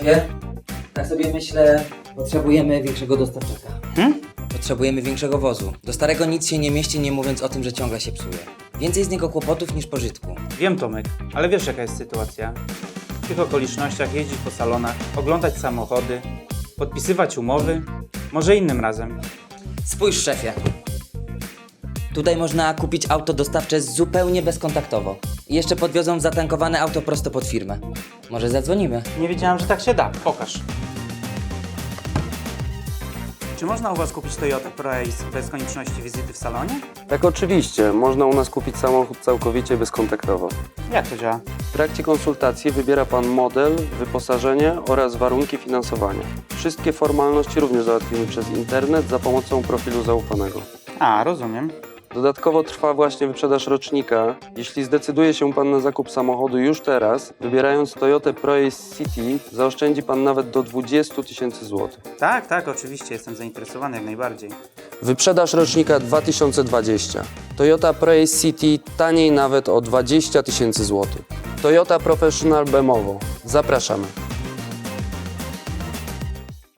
Szefie, tak sobie myślę, potrzebujemy większego dostawczyka. Hmm? Potrzebujemy większego wozu. Do starego nic się nie mieści, nie mówiąc o tym, że ciągle się psuje. Więcej z niego kłopotów niż pożytku. Wiem, Tomek, ale wiesz jaka jest sytuacja. W tych okolicznościach jeździć po salonach, oglądać samochody, podpisywać umowy, może innym razem. Spójrz, szefie. Tutaj można kupić auto dostawcze zupełnie bezkontaktowo. I jeszcze podwiozą zatankowane auto prosto pod firmę. Może zadzwonimy? Nie wiedziałem, że tak się da. Pokaż. Czy można u Was kupić Toyota ProAce bez konieczności wizyty w salonie? Tak oczywiście, można u nas kupić samochód całkowicie bezkontaktowo. Jak to działa? W trakcie konsultacji wybiera Pan model, wyposażenie oraz warunki finansowania. Wszystkie formalności również załatwimy przez internet za pomocą profilu zaufanego. A, rozumiem. Dodatkowo trwa właśnie wyprzedaż rocznika. Jeśli zdecyduje się Pan na zakup samochodu już teraz, wybierając Toyotę ProAce City, zaoszczędzi Pan nawet do 20 tysięcy złotych. Tak, tak, oczywiście, jestem zainteresowany jak najbardziej. Wyprzedaż rocznika 2020. Toyota Praise City taniej nawet o 20 tysięcy złotych. Toyota Professional Bemowo. Zapraszamy.